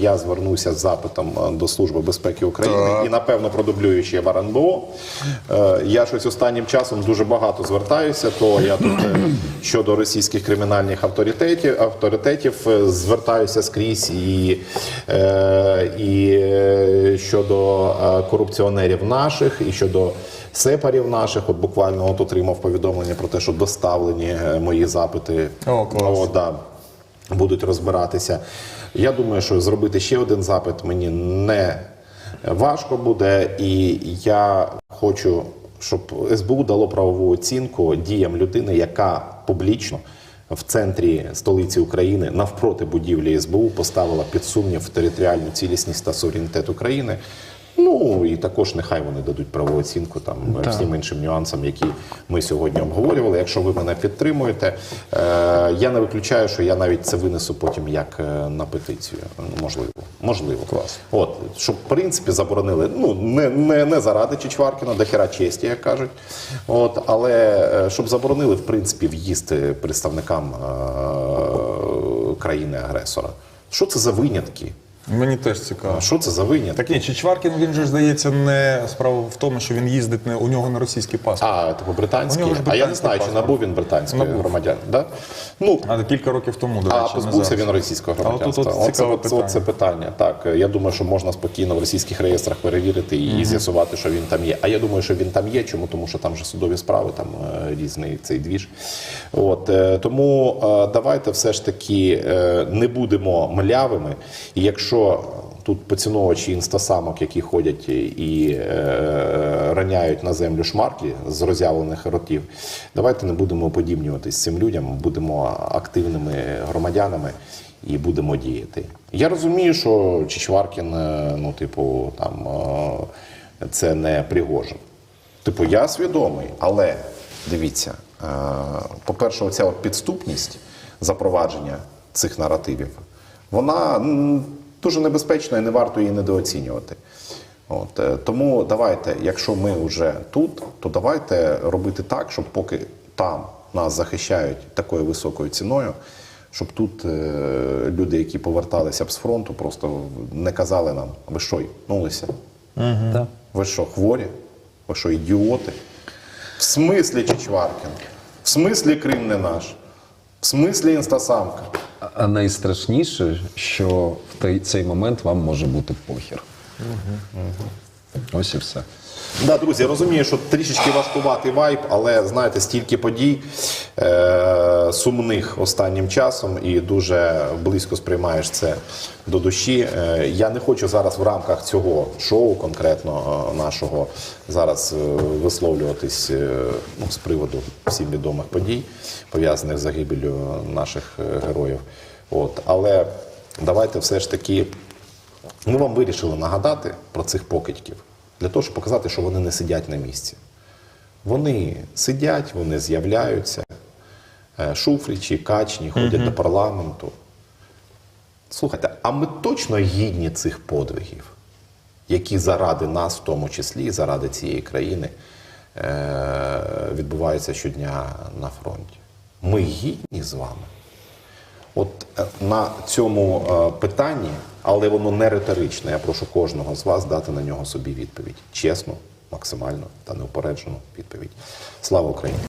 Я звернуся з запитом е, до Служби безпеки України Так. і напевно продублюючи в РНБО. Е, Я щось останнім часом дуже багато звертаюся. То я тут е, щодо російських кримінальних авторитетів авторитетів звертаюся скрізь і, і щодо корупціонерів наших, і щодо сепарів наших. От буквально от отримав повідомлення про те, що доставлені мої запити. О, клас. Ну, да, будуть розбиратися. Я думаю, що зробити ще один запит мені не важко буде, і я хочу, щоб СБУ дало правову оцінку діям людини, яка публічно в центрі столиці України навпроти будівлі СБУ поставила під сумнів територіальну цілісність та суверенітет України. Ну і також нехай вони дадуть правову оцінку там всім іншим нюансам, які ми сьогодні обговорювали. Якщо ви мене підтримуєте, е, я не виключаю, що я навіть це винесу потім як е, на петицію. Можливо, можливо. Клас. От щоб в принципі заборонили. Ну не, не, не заради Чичваркіна, до хера честі, як кажуть. От, але е, щоб заборонили в принципі в'їзд е, представникам е, країни-агресора. Що це за винятки? Мені теж цікаво. Що це за винятки? Так ні, Чичваркін, він же здається, не справа в тому, що він їздить не у нього на російський паспорт. А, типу британський. У нього ж А я не британський знаю, чи набув він британський Набув. громадян. Да? Ну, А кілька років тому, до речі, не позбувся він російського А от громадянства. от Оце, цікаве оце, оце питання. Так, я думаю, що можна спокійно в російських реєстрах перевірити і з'ясувати, що він там є. А я думаю, що він там є. Чому? Тому що там вже судові справи, там е, різний цей двіж. От, е, тому е, давайте все ж таки не будемо млявими. І якщо тут поціновувачі інстасамок, які ходять і е, раняють на землю шмарклі з роззявлених ротів, давайте не будемо подібнюватись цим людям, будемо активними громадянами і будемо діяти. Я розумію, що Чичваркін, е, ну, типу, там е, це не Пригожин. Типу, я свідомий, але дивіться, е, по-перше, оця от підступність запровадження цих наративів, вона дуже небезпечна і не варто її недооцінювати. От, е, тому давайте, якщо ми вже тут, то давайте робити так, щоб поки там нас захищають такою високою ціною, щоб тут е, люди, які поверталися б з фронту, просто не казали нам, ви що, йнулися? Так. Ви що, хворі? Ви що, ідіоти? В смислі Чичваркін? В смислі Крим не наш? В смислі інстасамка? А найстрашніше, що в цей момент вам може бути похір. Ось і все. Да, друзі, я розумію, що трішечки важкуватий вайб, але знаєте, стільки подій е- сумних останнім часом і дуже близько сприймаєш це до душі. Е- я не хочу зараз в рамках цього шоу, конкретно е, нашого, зараз е, висловлюватись е, ну, з приводу всім відомих подій, пов'язаних з загибелью наших е, героїв. От, але давайте все ж таки. Ми вам вирішили нагадати про цих покидьків для того, щоб показати, що вони не сидять на місці. Вони сидять, вони з'являються, е, шуфричі, качні, ходять до парламенту. Слухайте, а ми точно гідні цих подвигів, які заради нас, в тому числі, заради цієї країни, е, відбуваються щодня на фронті. Ми гідні з вами. От е, на цьому питанні, але воно не риторичне. Я прошу кожного з вас дати на нього собі відповідь. Чесну, максимально та неупереджену відповідь. Слава Україні!